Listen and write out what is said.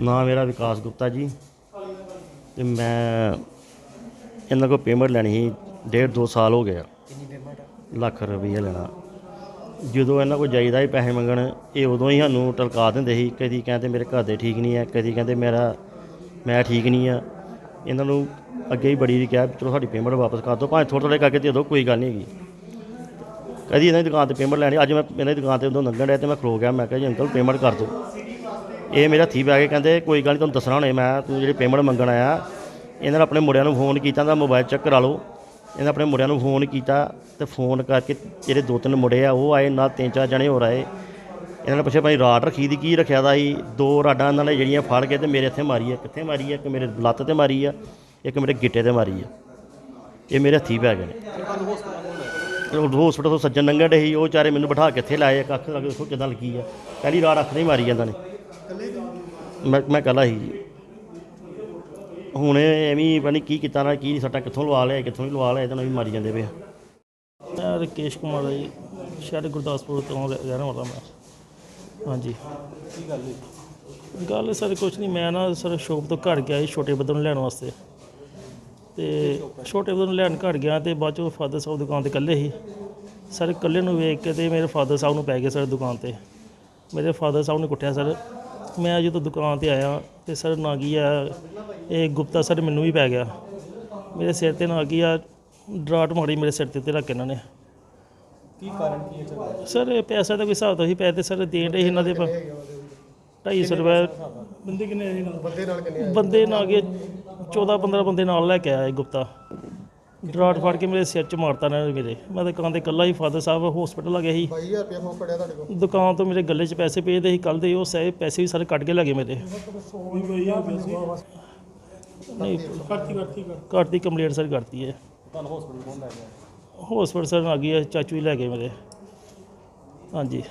ਨਾਂ ਮੇਰਾ ਵਿਕਾਸ ਗੁਪਤਾ ਜੀ ਤੇ ਮੈਂ ਇਹਨਾਂ ਕੋਲ ਪੇਮੈਂਟ ਲੈਣੀ ਸੀ ਡੇਢ ਦੋ ਸਾਲ ਹੋ ਗਿਆ ਕਿੰਨੀ ਪੇਮੈਂਟ ਲੱਖ ਰੁਪਈਆ ਲੈਣਾ। ਜਦੋਂ ਇਹਨਾਂ ਕੋਲ ਜਾਈਦਾ ਸੀ ਪੈਸੇ ਮੰਗਣ ਇਹ ਉਦੋਂ ਹੀ ਸਾਨੂੰ ਟਲਕਾ ਦਿੰਦੇ ਸੀ ਕਦੀ ਕਹਿੰਦੇ ਮੇਰੇ ਘਰ ਦੇ ਠੀਕ ਨਹੀਂ ਹੈ ਕਦੀ ਕਹਿੰਦੇ ਮੇਰਾ ਮੈਂ ਠੀਕ ਨਹੀਂ ਆ। ਇਹਨਾਂ ਨੂੰ ਅੱਗੇ ਹੀ ਬੜੀ ਵਾਰੀ ਕਿਹਾ ਚਲੋ ਸਾਡੀ ਪੇਮੈਂਟ ਵਾਪਸ ਕਰ ਦਿਓ ਭਾਵੇਂ ਥੋੜ੍ਹੇ ਥੋੜ੍ਹੇ ਕਰਕੇ ਦੇ ਦਿਓ ਕੋਈ ਗੱਲ ਨਹੀਂ ਹੈਗੀ। ਕਦੀ ਇਹਨਾਂ ਦੀ ਦੁਕਾਨ ਤੇ ਪੇਮੈਂਟ ਲੈਣੀ ਅੱਜ ਮੈਂ ਇਹਨਾਂ ਦੀ ਦੁਕਾਨ ਤੇ ਉਦੋਂ ਲੰਘਣ ਡਿਆ ਤੇ ਮੈਂ ਖਲੋ ਗਿਆ ਮੈਂ ਕਿਹਾ ਜੀ ਅੰਕਲ ਪੇਮੈਂਟ ਕਰ ਦਿਓ। ਇਹ ਮੇਰਾ ਹੱਥੀ ਪੈ ਕੇ ਕਹਿੰਦੇ ਕੋਈ ਗੱਲ ਨਹੀਂ ਤੁਹਾਨੂੰ ਦੱਸਣਾ ਹੁਣੇ ਮੈਂ ਤੂੰ ਜਿਹੜੀ ਪੇਮੈਂਟ ਮੰਗਣ ਆਇਆ ਇਹਨਾਂ ਨੇ ਆਪਣੇ ਮੁੰਡਿਆਂ ਨੂੰ ਫੋਨ ਕੀਤਾ ਤਾਂ ਮੋਬਾਈਲ ਚੈੱਕ ਕਰਾ ਲਓ। ਇਹਨਾਂ ਨੇ ਆਪਣੇ ਮੁੰਡਿਆਂ ਨੂੰ ਫੋਨ ਕੀਤਾ ਤੇ ਫੋਨ ਕਰਕੇ ਜਿਹੜੇ ਦੋ ਤਿੰਨ ਮੁੰਡੇ ਆ ਉਹ ਆਏ ਨਾਲ ਤਿੰਨ ਚਾਰ ਜਣੇ ਹੋਰ ਆਏ। ਇਹਨਾਂ ਨੇ ਪੁੱਛਿਆ ਭਾਈ ਰਾਡ ਰੱਖੀ ਦੀ ਕੀ ਰੱਖਿਆ ਦਾ ਸੀ? ਦੋ ਰਾਡਾਂ ਇਹਨਾਂ ਨੇ ਜਿਹੜੀਆਂ ਫੜ ਕੇ ਤੇ ਮੇਰੇ ਇੱਥੇ ਮਾਰੀ ਆ। ਕਿੱਥੇ ਮਾਰੀ ਆ? ਇੱਕ ਮੇਰੇ ਲੱਤ ਤੇ ਮਾਰੀ ਆ ਇੱਕ ਮੇਰੇ ਗਿੱਟੇ ਤੇ ਮਾਰੀ ਆ। ਇਹ ਮੇਰੇ ਹੱਥੀ ਪੈ ਗਏ ਨੇ। ਹਸਪੀਟਲ ਤੋਂ ਸੱਜਣ ਲੰਘਣ ਡੇ ਸੀ ਉਹ ਚਾਰੇ ਮੈਨੂੰ ਬਿਠਾ ਕੇ ਇੱਥੇ ਲਾਏ ਇੱਕ ਅੱਖ ਲੱਗ ਦੇਖੋ ਕਿਦਾਂ ਲੱਗੀ ਆ। ਪਹਿਲੀ ਰਾੜ ਅੱਖ ਨਹੀਂ ਮਾਰੀ ਜਾਂਦਾ ਨੇ। ਮੈਂ ਮੈਂ ਕੱਲਾ ਸੀ ਜੀ। ਹੁਣ ਐਵੇਂ ਹੀ ਪਤਾ ਨਹੀਂ ਕੀ ਕੀਤਾ ਨਾ, ਕੀ ਨਹੀਂ ਕਿੱਥੋਂ ਲਵਾ ਲਿਆ, ਕਿੱਥੋਂ ਨਹੀਂ ਲਵਾ ਲਿਆ, ਇਹਦੇ ਨਾਲ ਵੀ ਮਾਰੀ ਜਾਂਦੇ ਪਏ ਆ। ਮੈਂ ਰਕੇਸ਼ ਕੁਮਾਰ ਹੈ ਜੀ। ਸ਼ਹਿਰ ਗੁਰਦਾਸਪੁਰ ਤੋਂ ਰਹਿ- ਰਹਿਣ ਵਾਲਾ ਮੈਂ। ਹਾਂਜੀ। ਕੀ ਗੱਲ ਗੱਲ ਸਰ ਕੁਛ ਨਹੀਂ ਮੈਂ ਨਾ ਸਰ ਸ਼ੋਪ ਤੋਂ ਘਰ ਗਿਆ ਸੀ ਛੋਟੇ ਬੱਦਰ ਨੂੰ ਲੈਣ ਵਾਸਤੇ। ਤੇ ਛੋਟੇ ਬੱਦਰ ਨੂੰ ਲੈਣ ਘਰ ਗਿਆ ਤੇ ਬਾਅਦ ਚੋਂ ਫਾਦਰ ਸਾਹਿਬ ਦੁਕਾਨ ਤੇ ਇਕੱਲੇ ਸੀ। ਸਰ ਇਕੱਲੇ ਨੂੰ ਵੇਖ ਕੇ ਤੇ ਮੇਰੇ ਫਾਦਰ ਸਾਹਿਬ ਨੂੰ ਪੈ ਗਏ ਸਰ ਦੁਕਾਨ ਤੇ। ਮੇਰੇ ਫਾਦਰ ਸਾਹਿਬ ਨੇ ਕੁੱਟਿਆ ਸਰ। ਮੈਂ ਜਦੋਂ ਦੁਕਾਨ ਤੇ ਆਇਆ ਤੇ ਸਰ ਨਾ ਕੀ ਆ ਇਹ ਗੁਪਤਾ ਸਰ ਮੈਨੂੰ ਵੀ ਪੈ ਗਿਆ। ਮੇਰੇ ਸਿਰ ਤੇ ਨਾ ਕੀ ਆ ਡਰਾਟ ਮਾਰੀ ਮੇਰੇ ਸਿਰ ਤੇ ਤੇ ਰੱਖ ਇਹਨਾਂ ਨੇ। ਕੀ ਕਾਰਨ ਕੀ ਹੈ ਸਰ? ਇਹ ਪੈਸਾ ਤਾਂ ਕੋਈ ਹਿਸਾਬ ਤੋਂ ਹੀ ਪੈ ਤੇ ਸਰ ਦੇਣ ਰਹੇ ਇਹਨਾਂ ਦੇ 250 ਰੁਪਏ। ਬੰਦੇ ਕਿੰਨੇ ਬੰਦੇ ਨਾਲ ਕਿੰਨੇ ਬੰਦੇ ਨਾਲ ਕੇ 14 15 ਬੰਦੇ ਨਾਲ ਲੈ ਕੇ ਆਇਆ ਇਹ ਗੁਪਤਾ। ਡਰਾਟ ਫੜ ਕੇ ਮੇਰੇ ਸਿਰ 'ਚ ਮਾਰਤਾ ਇਹਨਾਂ ਨੇ ਮੇਰੇ। ਮੈਂ ਤਾਂ ਦੁਕਾਨ ਤੇ ਇਕੱਲਾ ਹੀ ਫਾਦਰ ਸਾਹਿਬ ਹਸਪੀਟਲ ਆ ਗਿਆ ਸੀ 22000 ਰੁਪਏ ਹੋ ਪੜਿਆ ਤੁਹਾਡੇ ਕੋਲ? ਦੁਕਾਨ ਤੋਂ ਮੇਰੇ ਗੱਲੇ 'ਚ ਪੈਸੇ ਪਏ ਤੇ ਸੀ ਕੱਲ ਦੇ ਉਹ ਸਾਰੇ ਪੈਸੇ ਵੀ ਸਾਰੇ ਕੱਢ ਕੇ ਲੈ ਗਏ ਮੇਰੇ। ਨਹੀਂ ਕਰਤੀ ਕਰਤੀ ਕਰਤੀ ਕੰਪਲੀਟ ਸਰ ਕਰਤੀ ਹੈ। ਤੁਹਾਨੂੰ ਹਸਪੀਟਲ ਕੌਣ ਲੈ ਗਿਆ? ਹਸਪੀਟਲ ਸਰ ਆ ਗਈ ਹੈ ਚਾਚੂ ਹੀ ਲੈ ਗਏ ਮੇਰੇ। ਹਾਂਜੀ।